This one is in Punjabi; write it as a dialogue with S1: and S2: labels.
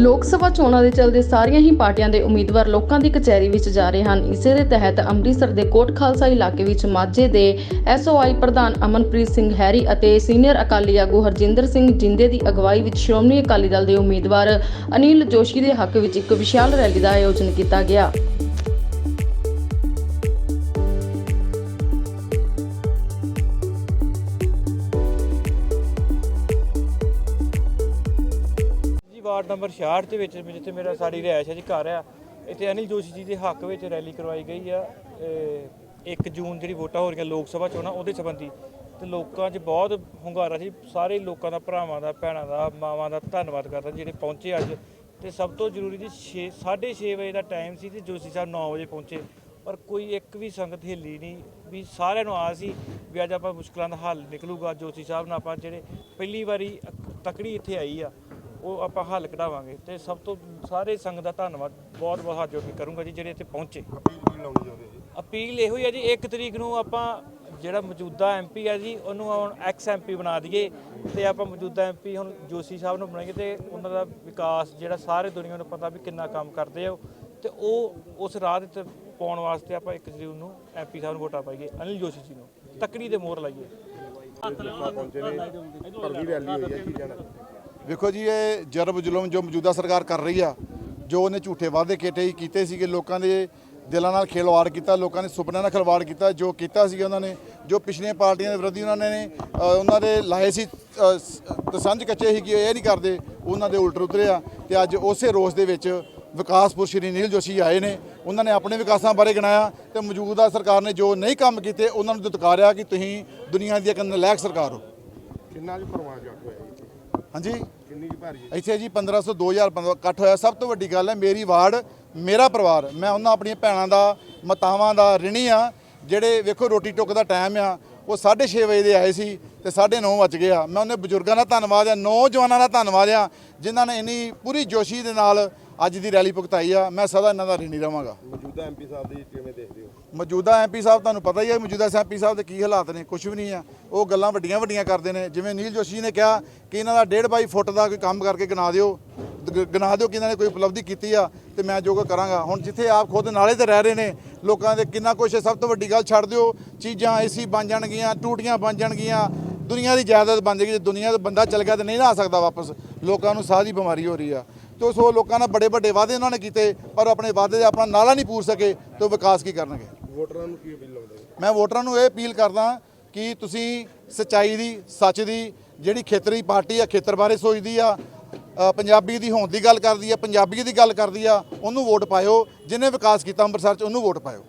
S1: ਲੋਕ ਸਭਾ ਚੋਣਾਂ ਦੇ ਚਲਦੇ ਸਾਰੀਆਂ ਹੀ ਪਾਰਟੀਆਂ ਦੇ ਉਮੀਦਵਾਰ ਲੋਕਾਂ ਦੀ ਕਚਹਿਰੀ ਵਿੱਚ ਜਾ ਰਹੇ ਹਨ। ਇਸੇ ਦੇ ਤਹਿਤ ਅੰਮ੍ਰਿਤਸਰ ਦੇ ਕੋਟ ਖਾਲਸਾ ਇਲਾਕੇ ਵਿੱਚ ਮਾਝੇ ਦੇ ਐਸਓਆਈ ਪ੍ਰਧਾਨ ਅਮਨਪ੍ਰੀਤ ਸਿੰਘ ਹੈਰੀ ਅਤੇ ਸੀਨੀਅਰ ਅਕਾਲੀ ਆਗੂ ਹਰਜਿੰਦਰ ਸਿੰਘ ਜਿੰਦੇ ਦੀ ਅਗਵਾਈ ਵਿੱਚ ਸ਼੍ਰੋਮਣੀ ਅਕਾਲੀ ਦਲ ਦੇ ਉਮੀਦਵਾਰ ਅਨਿਲ ਜੋਸ਼ੀ ਦੇ ਹੱਕ ਵਿੱਚ ਇੱਕ ਵਿਸ਼ਾਲ ਰੈਲੀ ਦਾ ਆਯੋਜਨ ਕੀਤਾ ਗਿਆ।
S2: ਜੀ, ਵਾਰਡ ਨੰਬਰ 66 ਦੇ ਵਿੱਚ ਜਿੱਥੇ ਮੇਰਾ ਸਾਡੀ ਰਿਹਾਇਸ਼ ਹੈ ਜੀ, ਘਰ ਆ। ਇੱਥੇ ਅਨਿਲ ਜੋਸ਼ੀ ਜੀ ਦੇ ਹੱਕ ਵਿੱਚ ਰੈਲੀ ਕਰਵਾਈ ਗਈ ਆ। 1 ਜੂਨ ਜਿਹੜੀ ਵੋਟਾਂ ਹੋ ਰਹੀਆਂ ਲੋਕ ਸਭਾ ਚੋਣਾਂ, ਉਹਦੇ ਸੰਬੰਧੀ। ਤੇ ਲੋਕਾਂ 'ਚ ਬਹੁਤ ਹੁੰਗਾਰਾ ਸੀ। ਸਾਰੇ ਲੋਕਾਂ ਦਾ, ਭਰਾਵਾਂ ਦਾ, ਭੈਣਾਂ ਦਾ, ਮਾਵਾਂ ਦਾ ਧੰਨਵਾਦ ਕਰਦਾ ਜਿਹੜੇ ਪਹੁੰਚੇ ਅੱਜ। ਤੇ ਸਭ ਤੋਂ ਜ਼ਰੂਰੀ ਜੀ 6 6:30 ਵਜੇ ਦਾ ਟਾਈਮ ਸੀ ਤੇ ਜੋਸ਼ੀ ਸਾਹਿਬ 9 ਵਜੇ ਪਹੁੰਚੇ। ਪਰ ਕੋਈ ਇੱਕ ਵੀ ਸੰਗਤ ਹਿੱਲੀ ਨਹੀਂ, ਵੀ ਸਾਰਿਆਂ ਨੂੰ ਆਸ ਸੀ ਵੀ ਅੱਜ ਆਪਾਂ ਮੁਸ਼ਕਲਾਂ ਦਾ ਹੱਲ ਨਿਕਲੂਗਾ। ਜੋਸ਼ੀ ਸਾਹਿਬ ਨਾਲ ਆਪਾਂ ਜਿਹੜੇ ਪਹਿਲੀ ਵਾਰੀ ਤਕੜੀ ਇੱਥੇ ਆਈ ਆ। ਉਹ ਆਪਾਂ ਹੱਲ ਕਢਾਵਾਂਗੇ। ਤੇ ਸਭ ਤੋਂ ਸਾਰੇ ਸੰਗਤ ਦਾ ਧੰਨਵਾਦ ਬਹੁਤ ਬਹੁਤ ਹੱਥ ਜੋੜ ਕੇ ਕਰੂੰਗਾ ਜੀ ਜਿਹੜੇ ਇੱਥੇ ਪਹੁੰਚੇ। ਅਪੀਲ ਇਹੋ ਹੀ ਹੈ ਜੀ 1 ਤਰੀਕ ਨੂੰ ਆਪਾਂ ਜਿਹੜਾ ਮੌਜੂਦਾ ਐਮਪੀ ਹੈ ਜੀ ਉਹਨੂੰ ਹੁਣ ਐਕਸ ਐਮਪੀ ਬਣਾ ਦਈਏ ਤੇ ਆਪਾਂ ਮੌਜੂਦਾ ਐਮਪੀ ਹੁਣ ਜੋਸ਼ੀ ਸਾਹਿਬ ਨੂੰ ਬਣਾਈਏ ਤੇ ਉਹਨਾਂ ਦਾ ਵਿਕਾਸ ਜਿਹੜਾ ਸਾਰੇ ਦੁਨੀਆ ਨੂੰ ਪਤਾ ਵੀ ਕਿੰਨਾ ਕੰਮ ਕਰਦੇ ਆ ਉਹ। ਤੇ ਉਹ ਉਸ ਰਾਹ ਦੇ ਤੇ ਪਾਉਣ ਵਾਸਤੇ ਆਪਾਂ 1 ਤਰੀਕ ਨੂੰ ਐਮਪੀ ਸਾਹਿਬ ਨੂੰ ਵੋਟਾਂ ਪਾਈਏ ਅਨਿਲ ਜੋਸ਼ੀ ਜੀ ਨੂੰ। ਤਕੜੀ ਦੇ ਮੋਹਰ ਲਾਈਏ।
S3: ਵੇਖੋ ਜੀ, ਇਹ ਜਰਬ ਜ਼ੁਲਮ ਜੋ ਮੌਜੂਦਾ ਸਰਕਾਰ ਕਰ ਰਹੀ ਆ, ਜੋ ਉਹਨੇ ਝੂਠੇ ਵਾਅਦੇ ਕੀਤੇ ਕੀਤੇ ਸੀਗੇ, ਲੋਕਾਂ ਦੇ ਦਿਲਾਂ ਨਾਲ ਖਿਲਵਾੜ ਕੀਤਾ, ਲੋਕਾਂ ਦੇ ਸੁਪਨਿਆਂ ਨਾਲ ਖਿਲਵਾੜ ਕੀਤਾ, ਜੋ ਕੀਤਾ ਸੀਗਾ ਉਹਨਾਂ ਨੇ, ਜੋ ਪਿਛਲੀਆਂ ਪਾਰਟੀਆਂ ਦੇ ਵਿਰੋਧੀ ਉਹਨਾਂ ਨੇ ਉਹਨਾਂ ਦੇ ਲਾਏ ਸੀ ਤਸੰਜ ਕੱਚੇ ਸੀ ਕਿ ਇਹ ਨਹੀਂ ਕਰਦੇ, ਉਹਨਾਂ ਦੇ ਉਲਟ ਉਤਰੇ ਆ, ਤੇ ਅੱਜ ਉਸੇ ਰੋਸ ਦੇ ਵਿੱਚ ਵਿਕਾਸਪੁਰ ਸ਼੍ਰੀ ਨੀਲ ਜੋਸ਼ੀ ਆਏ ਨੇ, ਉਹਨਾਂ ਨੇ ਆਪਣੇ ਵਿਕਾਸਾਂ ਬਾਰੇ ਗਿਣਾਇਆ, ਤੇ ਮੌਜੂਦਾ ਸਰਕਾਰ ਨੇ ਜੋ ਨਹੀਂ ਕੰਮ ਕੀਤੇ, ਉਹਨਾਂ ਨੂੰ ਦੁਤਕਾਰਿਆ ਕਿ ਤੁਸੀਂ ਦੁਨੀਆ ਦੀ ਇੱਕ ਨਲਾਇਕ ਸਰਕਾਰ ਹੋ।
S4: ਕਿੰਨਾ ਕੁ ਪਰਵਾਹ ਜੱਟ ਹੋਇਆ
S3: ਹਾਂਜੀ।
S4: ਕਿੰਨੀ ਕੁ ਭਾਰੀ ਹੈ?
S3: ਇੱਥੇ ਜੀ 1500 2015 ਇਕੱਠ ਹੋਇਆ। ਸਭ ਤੋਂ ਵੱਡੀ ਗੱਲ ਹੈ ਮੇਰੀ ਵਾਰਡ ਮੇਰਾ ਪਰਿਵਾਰ ਮੈਂ ਉਹਨਾਂ ਆਪਣੀਆਂ ਭੈਣਾਂ ਦਾ ਮਾਤਾਵਾਂ ਦਾ ਰਿਣੀ ਆ ਜਿਹੜੇ ਵੇਖੋ ਰੋਟੀ ਟੁੱਕ ਦਾ ਟਾਈਮ ਆ ਉਹ 6:30 ਵਜੇ ਦੇ ਆਏ ਸੀ ਤੇ 9:30 ਵੱਜ ਗਏ ਆ। ਮੈਂ ਉਹਨੇ ਬਜ਼ੁਰਗਾਂ ਦਾ ਧੰਨਵਾਦ ਆ ਨੌਜਵਾਨਾਂ ਦਾ ਧੰਨਵਾਦ ਆ ਜਿਨ੍ਹਾਂ ਨੇ ਇੰਨੀ ਪੂਰੀ ਜੋਸ਼ੀ ਦੇ ਨਾਲ ਅੱਜ ਦੀ ਰੈਲੀ ਭੁਗਤਾਈ ਆ ਮੈਂ ਸਦਾ ਇਹਨਾਂ ਦਾ ਰਿਣੀ ਰਵਾਂਗਾ।
S4: ਮੌਜੂਦਾ ਐਮਪੀ ਸਾਹਿਬ ਦੀ ਕਿਵੇਂ ਦੇਖਦੇ ਹੋ?
S3: ਮੌਜੂਦਾ ਐਮਪੀ ਸਾਹਿਬ ਤੁਹਾਨੂੰ ਪਤਾ ਹੀ ਹੈ ਮੌਜੂਦਾ ਐਮਪੀ ਸਾਹਿਬ ਦੇ ਕੀ ਹਾਲਾਤ ਨੇ ਕੁਝ ਵੀ ਨਹੀਂ ਆ। ਉਹ ਗੱਲਾਂ ਵੱਡੀਆਂ ਵੱਡੀਆਂ ਕਰਦੇ ਨੇ ਜਿਵੇਂ ਨੀਲ ਜੋਸ਼ੀ ਨੇ ਕਿਹਾ ਕਿ ਇਹਨਾਂ ਦਾ 1.5 ਬਾਈ ਫੁੱਟ ਦਾ ਕੋਈ ਕੰਮ ਕਰਕੇ ਗਿਣਾ ਦਿਓ ਗਿਣਾ ਦਿਓ ਕਿ ਇਹਨਾਂ ਨੇ ਕੋਈ ਉਪਲਬਧੀ ਕੀਤੀ ਆ ਤੇ ਮੈਂ ਜੋ ਕਰਾਂਗਾ। ਹੁਣ ਜਿੱਥੇ ਆਪ ਖੁਦ ਨਾਲੇ ਤੇ ਰਹਿ ਰਹੇ ਨੇ ਲੋਕਾਂ ਦੇ ਕਿੰਨਾ ਹੈ, ਸਭ ਤੋਂ ਵੱਡੀ ਗੱਲ ਛੱਡ ਦਿਓ ਚੀਜ਼ਾਂ ਏਸੀ ਬਣ ਜਾਣਗੀਆਂ ਟੂਟੀਆਂ ਬਣ ਜਾਣਗੀਆਂ ਦੁਨੀਆ ਦੀ ਜਾਇਦਾਦ ਬਣ ਜਾਏਗੀ ਜੇ ਦੁਨੀਆ ਦਾ ਬੰਦਾ ਚਲ ਗਿਆ ਤੇ ਨਹੀਂ ਨਾ ਆ ਸਕਦਾ ਵਾਪਸ ਲੋਕਾਂ ਨੂੰ ਸਾਹ ਦੀ ਬਿਮਾਰੀ ਹੋ ਰਹੀ ਆ। ਤੇ ਉਹ ਲੋਕਾਂ ਨਾਲ ਬੜੇ ਵੱਡੇ ਵਾਅਦੇ ਉਹਨਾਂ ਨੇ ਕੀਤੇ ਪਰ ਆਪਣੇ ਵਾਅਦੇ ਦੇ ਆਪਣਾ ਨਾਲਾ ਨਹੀਂ ਪੂਰ ਸਕੇ ਤੇ ਵਿਕਾਸ ਕੀ ਕਰਨਗੇ?
S4: ਵੋਟਰਾਂ ਨੂੰ ਕੀ ਅਪੀਲ ਲਾਉਂਦੇ
S3: ਮੈਂ ਵੋਟਰਾਂ ਨੂੰ ਇਹ ਅਪੀਲ ਕਰਦਾ ਕਿ ਤੁਸੀਂ ਸੱਚਾਈ ਦੀ ਸੱਚ ਦੀ ਜਿਹੜੀ ਖੇਤਰੀ ਪਾਰਟੀ ਆ ਖੇਤਰ ਬਾਰੇ ਸੋਚਦੀ ਆ ਪੰਜਾਬੀ ਦੀ ਹੋਂਦ ਦੀ ਗੱਲ ਕਰਦੀ ਆ ਪੰਜਾਬੀ ਦੀ ਗੱਲ ਕਰਦੀ ਆ ਉਹਨੂੰ ਵੋਟ ਪਾਇਓ ਜਿਹਨੇ ਵਿਕਾਸ ਕੀਤਾ ਅੰਮ੍ਰਿਤਸਰ ਚ ਉਹਨੂੰ ਵੋਟ ਪਾਇਓ।